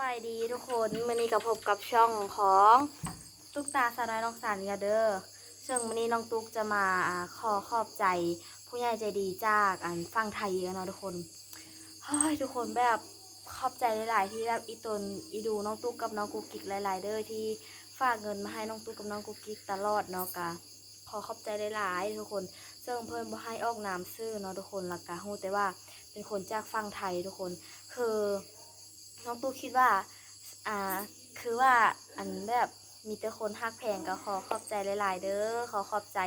บายดีทุกคนมื่อนี้กับพบกับช่องของตุ๊กตาสานอยน้องสันกาเด้อซึ่งมื่อนี้น้องตุ๊กจะมาขอขอบใจ ผู้ใหญ่ใจดีจากอันฟังไทยกันเนาะทุกคนเฮ้ยทุกคนแบบขอบใจหลาย ๆ ที่แบบอีตนอีดูน้องตุ๊กกับน้องกุ๊กกิ๊กหลาย ๆ เด้อที่ฝากเงินมาให้น้องตุ๊กกับน้องกุ๊กกิ๊กตลอดเนาะกะขอขอบใจหลาย ๆ ทุกคนซึ่งเพิ่นบ่ให้ออกนามซื่อเนาะทุกคนละกะฮู้แต่ว่าเป็นคนจากฟังไทยทุกคนคือ น้องตู้คิดว่า อ่า คือว่าอันแบบมีแต่คนฮักแพงก็ขอขอบใจหลาย ๆ เด้อขอขอบใจ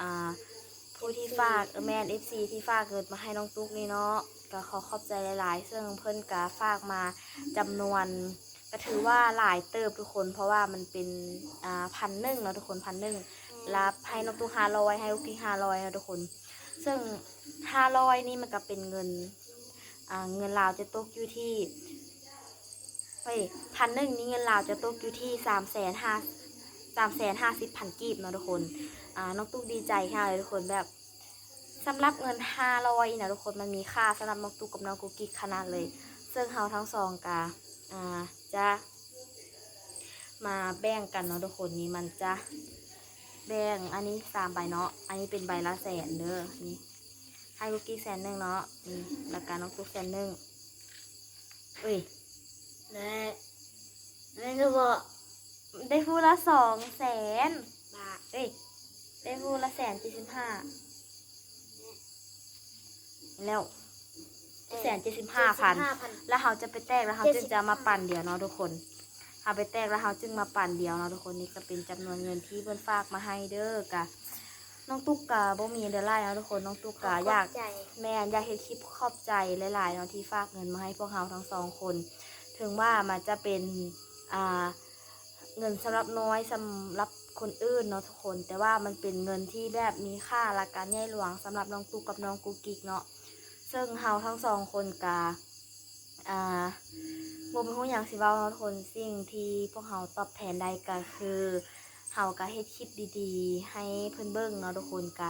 อ่าผู้ที่ฝากแมนเอฟซีที่ฝากเงินมาให้น้องตุ๊กนี่เนาะก็ขอขอบใจหลาย ๆ ซึ่งเพิ่นก็ฝากมาจำนวนก็ถือว่าหลายเติบทุกคนเพราะว่ามันเป็นอ่าพันหนึ่งเนาะทุกคนพันหนึ่งรับให้น้องตุ๊กห้าร้อยให้ลูกกิ๊กห้าร้อยนะทุกคน ซึ่งห้าร้อยนี่มันก็เป็นเงินอ่าเงินลาวจะตกอยู่ที่ เฮ้ยพันหนึ่งนี่เงินลาวจะตกอยู่ที่สามแสนห้าสามแสนห้าสิบพันกีบเนาะทุกคน อ่า น้องตุ๊กดีใจค่ะเลยทุกคนแบบสำหรับเงินห้าร้อยนะทุกคนมันมีค่าสำหรับน้องตุ๊กกับน้องกุ๊กกิ๊กขนาดเลย ซึ่งเราทั้งสองกาอ่า จะมาแบ่งกันเนาะทุกคนนี่มันจะแบ่งอันนี้สามใบเนาะ อันนี้เป็นใบละแสนเด้อ นี่ให้กุ๊กกิ๊กแสนหนึ่งเนาะ นี่แล้วก็น้องตุ๊กแสนหนึ่งเอ้ย แม่แม่จะบอกได้พูดละสองแสนบาทเอ้ยได้พูดละแสนเจ็ดสิบห้าแล้วแสนเจ็ดสิบห้าพันแล้วเขาจะไปแตกแล้วเขาจึงจะมาปั่นเดียวเนาะทุกคนเขาไปแตกแล้วเขาจึงมาปั่นเดียวเนาะทุกคนนี่ก็เป็นจำนวนเงินที่เพื่อนฝากมาให้เด้อกะน้องตุ๊กกะบ่มีเดอไล่เนาะทุกคนน้องตุ๊กกะอยากใจแม่อยากเห็นคลิปขอบใจหลายๆเนาะที่ฝากเงินมาให้พวกเราทั้งสองคน ถึงว่ามันจะเป็นอ่าเงินสำหรับน้อยสำหรับคนอื่นเนาะทุกคน แต่ว่ามันเป็นเงินที่แบบมีค่าและการใหญ่หลวงสำหรับน้องตุ๊กกับน้องกุกกิกเนาะซึ่งเราทั้งสองคนกาอ่าบ่เป็นผู้อย่างสิเว้าเนาะทุกคนสิ่งที่พวกเราตอบแทนได้ก็คือเฮาก็เฮ็ดคลิปดีๆ ให้เพิ่นเบิ่งเนาะทุกคนก็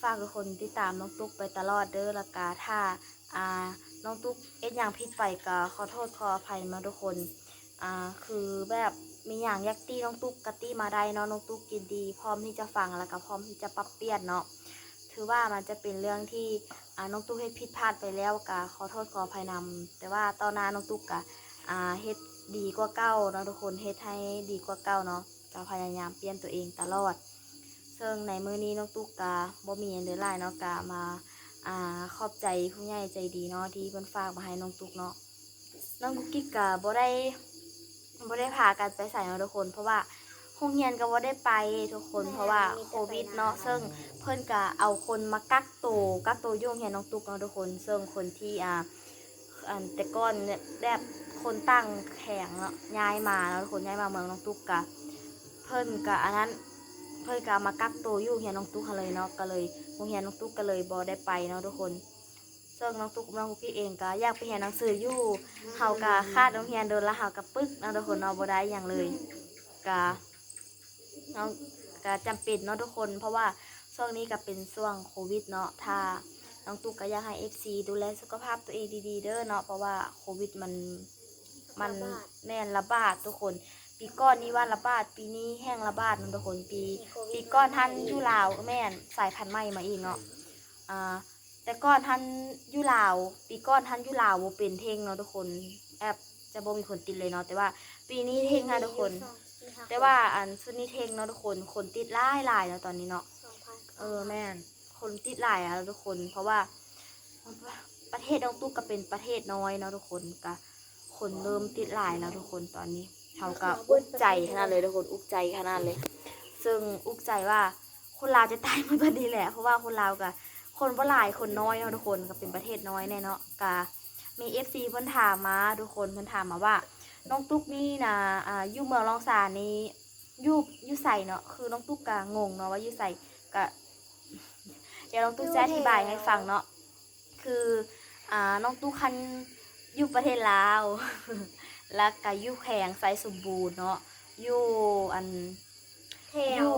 ฝากทุกคนติดตามน้องตุ๊กไปตลอดเด้อและกาถ้า อ่าน้องตุ๊กเอ็ดอย่างผิดไปก็ขอโทษขออภัยมาทุกคนอ่าคือแบบมีอย่างยากตี้น้องตุ๊กกะตี้มาได้เนาะน้องตุ๊กกินดี พร้อมที่จะฟังแล้วก็พร้อมที่จะปรับเปลี่ยนเนาะถือว่ามันจะเป็นเรื่องที่อ่าน้องตุ๊กเฮ็ดผิดพลาดไปแล้วก็ขอโทษขออภัยนำแต่ว่าตอนหน้าน้องตุ๊กกะอ่าเฮ็ดดีกว่าเก่าเนาะทุกคนเฮ็ดให้ดีกว่าเก่าเนาะก็พยายามเปลี่ยนตัวเองตลอดซึ่งในมือนี้น้องตุ๊กกาบ่มีอันเดอร์ไลน์เนาะกามา อ่าขอบใจผู้ใหญ่ใจดีเนาะที่เพิ่นฝากมาให้น้องตุ๊กเนาะน้องกุ๊กกิ๊กกาบ่ได้บ่ได้พากันไปใส่เนาะทุกคน เพราะว่าโรงเรียนก็บ่ได้ไปทุกคนเพราะว่าโควิดเนาะซึ่งเพิ่นก็เอาคนมากักตัวกักตัวอยุ่โรงเรียนน้องตุ๊กเนาะทุกคน ซึ่งคนที่อ่าอันแต่ก่อนเนี่ยแบบคนตั้งแข่งเนาะย้ายมาเนาะทุกคนย้ายมาเมืองน้องตุ๊กกะเพิ่นก็อันนั้น เพื่อนก็เอามากักตัวอยู่เฮียน้องตุ๊กเขาเลยเนาะก็เลยโรงเรียนน้องตุ๊กก็เลยบอได้ไปเนาะทุกคนซึ่งน้องตุ๊กน้องกุ๊กกี้เองก็อยากไปเรียนหนังสืออยู่เฮากะคาดโรงเรียนโดนละเฮากะปึ๊กเนาะทุกคนเนาะบ่ได้อย่างเลยกะน้องก็จำเป็นเนาะทุกคน เพราะว่าช่วงนี้ก็เป็นช่วงโควิดเนาะถ้าน้องตุ๊กก็อยากให้ FC ดูแลสุขภาพตัวเองดีๆเด้อเนาะเพราะว่าโควิดมันมันแน่นระบาดทุกคน ปีก่อนนี่ว่าระบาด ปีนี้แห้งระบาดเนาะทุกคนปี ปีก้อนท่านอยุลาวแม่นสายพันธุ์ใหม่มาอีกเนาะอ่าแต่ก้อนท่านอยุลาว ปีก้อนท่านอยุลาวบ่เป็นเท่งเนาะทุกคนแอบจะบ่มีคนติดเลยเนาะแต่ว่า ปีนี้เท่งค่ะทุกคน แต่ว่าอันสุดนี้เท่งเนาะทุกคนคนติดหลายหลายๆเนาะตอนนี้เนาะเออแม่นคนติดหลายอะทุกคน เพราะว่าประเทศน้องตุ๊กก็เป็นประเทศน้อยเนาะทุกคนก็คนเริ่มติดหลายแล้วทุกคนตอนนี้ เขาก็อุกใจขนาดเลยทุกคนอุกใจขนาดเลย ซึ่งอุกใจว่าคนลาวจะตายมันก็ดีแหละ เพราะว่าคนลาวก็คนบ่หลายคนน้อยเนาะทุกคนก็เป็นประเทศน้อยแน่เนาะก็มีเอฟซีเพิ่นถามมาทุกคนเพิ่นถามมาว่า น้องตุ๊กนี่นะอ่าอยู่เมืองลองสานนี่อยู่อยู่ใส่เนาะคือน้องตุ๊กก็งงเนาะว่าอยู่ใส่ก็เดี๋ยวน้องตุ๊กจะอธิบายให้ฟังเนาะคืออ่าน้องตุ๊กคันอยู่ประเทศลาว แล้วก็อยู่แขวงไซสมบูรณ์เนาะอยู่อันแถอวยู่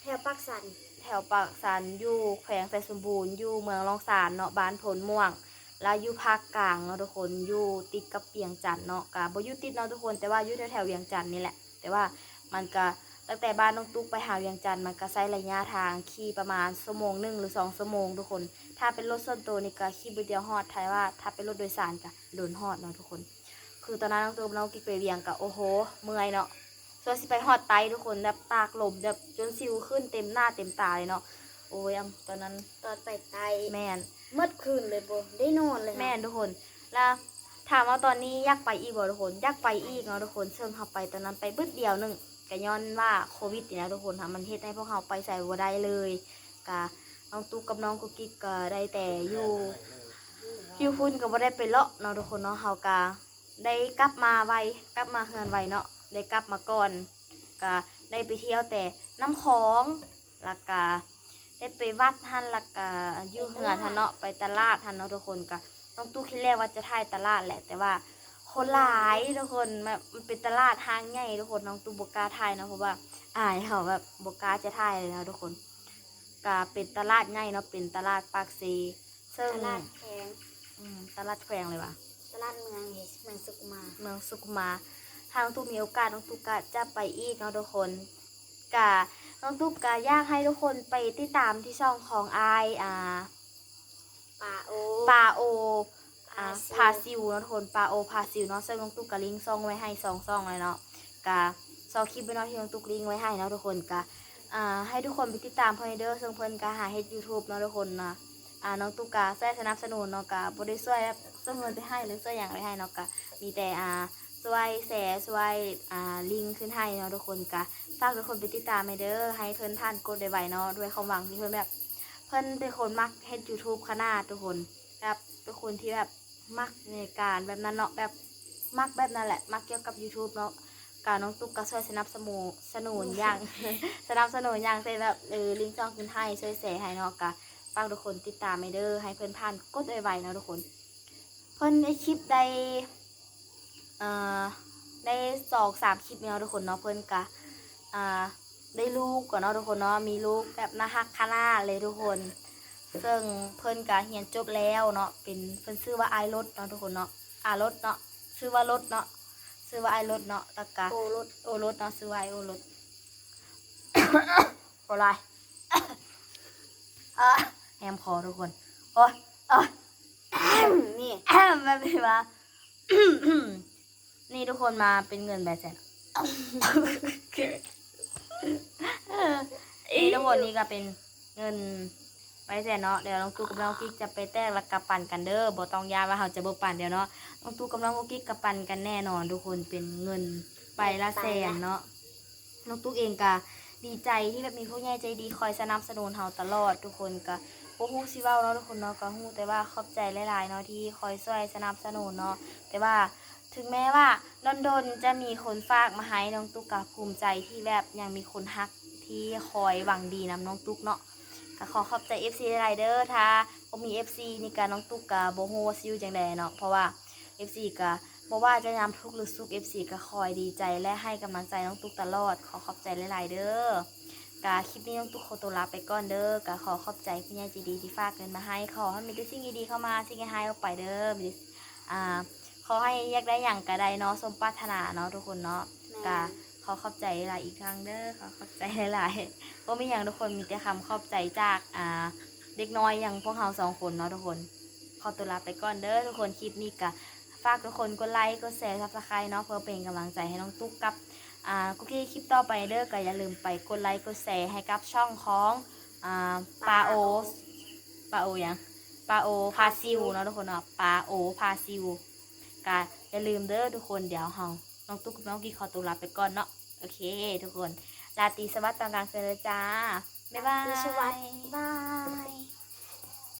แถวปักสันแถวปากสันอยู่แขวงไซสมบูรณ์อยู่เมืองลองสานเนาะบ้านผลม่วง แล้วอยู่ภาคกลางเนาะทุกคนอยู่ติดกับเวียงจันทน์เนาะกะบ่อยู่ติดเนาะทุกคนแต่ว่าอยู่แถวๆเวียงจันทน์นี่แหละ แต่ว่ามันก็ตั้งแต่บ้านน้องตุ๊กไปหาเวียงจันทน์มันก็ใช้ระยะทางขี่ประมาณชั่วโมงหนึ่งหรือสองชั่วโมงทุกคน ถ้าเป็นรถส่วนตัวนี่ก็ขี่บุเดียวฮอดไทยว่า ถ้าเป็นรถโดยสารก็โดนฮอดเนาะทุกคน คือตอนนั้นน้องตุ๊กน้องกิ๊กไปเวียงก็โอ้โห เมื่อยเนาะส่วนสิไปฮอดไตทุกคนแบบตากลมแบบจนสิวขึ้นเต็มหน้าเต็มตาเลยเนาะโอ้ยอำตอนนั้นตอนไปไตแม่นเมื่อคืนเลยบ่ได้นอนเลยแม่นทุกคนแล้วถามว่าตอนนี้อยากไปอีกบ่ทุกคนอยากไปอีกเนาะทุกคนเชิญเขาไปตอนนั้นไปบึดเดียวหนึงก็ย้อนว่าโควิดนี่นะทุกคนค่ะมันเฮ็ดให้พวกเขาไปใส่บ่ได้เลยกะน้องตุ๊กกับน้องกุ๊กกิ๊กก็ได้แต่อยู่อยู่พุ่นก็บ่ได้ไปเลาะเนาะทุกคนเนาะเฮาก็ ได้กลับมาไวกลับมาเฮือนไวเนาะได้กลับมาก่อนก็ได้ไปเที่ยวแต่น้ำของแล้วก็ได้ไปวัดท่านแล้วก็อยู่เฮือนท่านเนาะไปตลาดท่านเนาะทุกคนก็น้องตู้คิดแรกว่าจะถ่ายตลาดแหละ แต่ว่าคนหลายทุกคนแบบมันเป็นตลาดห้างใหญ่ทุกคนน้องตู้บกล้าถ่ายเนาะเพราะว่าอายเขาแบบบกล้าจะถ่ายเลยนะทุกคนก็เป็นตลาดใหญ่เนาะเป็นตลาดปากซีซึ่งตลาดแข็งอืมตลาดแขวงเลยว่ะ ตลาดเมืองเมืองสุขมาเมืองสุขุมาถ้าน้องตู้มีโอกาสน้องตู้ก็จะไปอีกเนาะทุกคนกะน้องตู้ก็อยากให้ทุกคนไปติดตามที่ช่องของอายอ่าป่าโอปาโออ่าพาพาซิซิลวเนาะทุกคนปาโอพาซิวเนาะซึ่งน้องตุ๊กกะลิงก์ซ่องไว้ให้สองซ่องเลยเนาะกะซองคลิปไว้เนาะที่น้องตุ๊กลิงก์ไว้ให้เนาะทุกคนกะอ่าให้ทุกคนไปติดตามเพิ่นเด้อซึ่งเพิ่นกะหาเฮ็ด YouTube เนาะทุกคนนะอ่าน้องตุ๊กกะช่วยสนับสนุนเนาะกะบ่ได้ช่ว ยแบบส่งเงินไปให้หรือช่วยหยังไปให้เนาะกะมีแต่อ่าช่วยแชร์ช่วยอ่าลิงขึ้นให้เนาะทุกคนกะฝากทุกคนไปติดตามให้เด้อให้เพิ่นท่านกดได้ไวเนาะด้วยความหวังที่เพิ่นแบบ เพิ่นเป็นคนมักเฮ็ด YouTube ขนาดทุกคนแบบเป็นคนที่แบบมักในการแบบนั้นเนาะแบบมักแบบนั้นแหละมักเกี่ยวกับ YouTube เนาะการน้องตุ๊กก็ช่วยสนับสนุนสนุนอย่างสนับสนุนอย่างเช่นแบบเออลิงก์ช่องขึ้นให้ช่วยแชร์ให้เนาะกะฝากทุกคนติดตามให้เด้อให้เพิ่อนผ่านกดไวๆเนาะทุกคน เพิ่นในคลิปได้เอ่อได้สองสามคลิปเนาะทุกคนเนาะเพิ่นกะอ่าได้ลูกก่อนเนาะทุกคนเนาะมีลูกแบบน่าฮักขนาดเลยทุกคน ซึ่งเพิ่นก็เรียนจบแล้วเนาะเป็นเพิ่นชื่อว่าไอรถเนาะทุกคนเนาะอารถเนาะชื่อว่ารถเนาะชื่อว่าไอรถเนาะแล้วก็โอรถโอรถเนาะชื่อว่าไอโอรถโอไรอะแฮมคอทุกคนโอ้ยโอ้ย นี่แบบนี้มานี่ทุกคนมาเป็นเงินแบดแสนนี่ทั้งหมดนี้ก็เป็นเงินไปแสนเนาะเดี๋ยวน้องตู้กับน้องกิ๊กจะไปแตกแล้วกับปั่นกันเด้อบ่ต้องยาว่าเขาจะบ่ปั่นเดี๋ยวเนาะน้องตู้กับน้องกิ๊กกับปั่นกันแน่นอน ทุกคนเป็นเงินไปละแสนเนาะน้องตู้เองก็ดีใจที่แบบมีผู้ใหญ่ใจดีคอยสนับสนุนเฮาตลอดทุกคนก็ บ่ฮู้สิเว้าเนาะทุกคนเนาะก็ฮู้แต่ว่าขอบใจหลายๆเนาะที่คอยช่วยสนับสนุนเนาะแต่ว่าถึงแม้ว่าดอนดนๆจะมีคนฝากมาให้น้องตุ๊กกับภูมิใจที่แบบยังมีคนฮักที่คอยหวังดีนำน้องตุ๊กเนาะก็ขอขอบใจ FC ไรเดอร์ถ้าบ่มี FC นี่ก็น้องตุ๊กกับโบโฮาซิวจังใดเนาะเพราะว่า FC ก็บ่ว่าจะยามทุกข์หรือสุข FC ก็คอยดีใจและให้กำลังใจน้องตุ๊กตลอด ขอขอบใจหลายๆเด้อ กาคลิปนี้น้องตุ๊กขอตัวลาไปก่อนเด้อกาขอขอบใจพี่ใหญ่ใจดีที่ฝากเงินมาให้ขอให้มีแต่สิ่งดีๆเข้ามาสิ่งให้ออกไปเด้อมีแต่อ่าขอให้อยากได้อย่างก็ได้เนาะสมปรารถนาเนาะทุกคนเนาะแม่กะขอขอบใจหลายอีกครั้งเด้อขอขอบใจหลายๆก็มีอย่างทุกคนมีแต่คำขอบใจจากอ่าเด็กน้อยอย่างพวกเราสองคนเนาะทุกคน ขอตัวลาไปก่อนเด้อทุกคนคลิปนี้กะฝากทุกคนกดไลค์กดแชร์ซับสไครต์เนาะเพื่อเป็นกำลังใจให้น้องตุ๊กกับ อ่ากุ๊กกี้คลิปต่อไปเด้อก็อย่าลืมไปกดไลค์กดแชร์ให้กับช่องของอ่าปาโอปาโอยังปาโอพาซิวเนาะทุกคนเนาะปาโอพาซิวก็อย่าลืมเด้อทุกคนเดี๋ยวเฮาน้องตุ๊กกับน้องกี้ขอตัวลาไปก่อนเนาะโอเค ทุกคนลาตีสวัสดิ์ตอนกลางคืนเลยจ้าบ๊ายบายสวัสดีบาย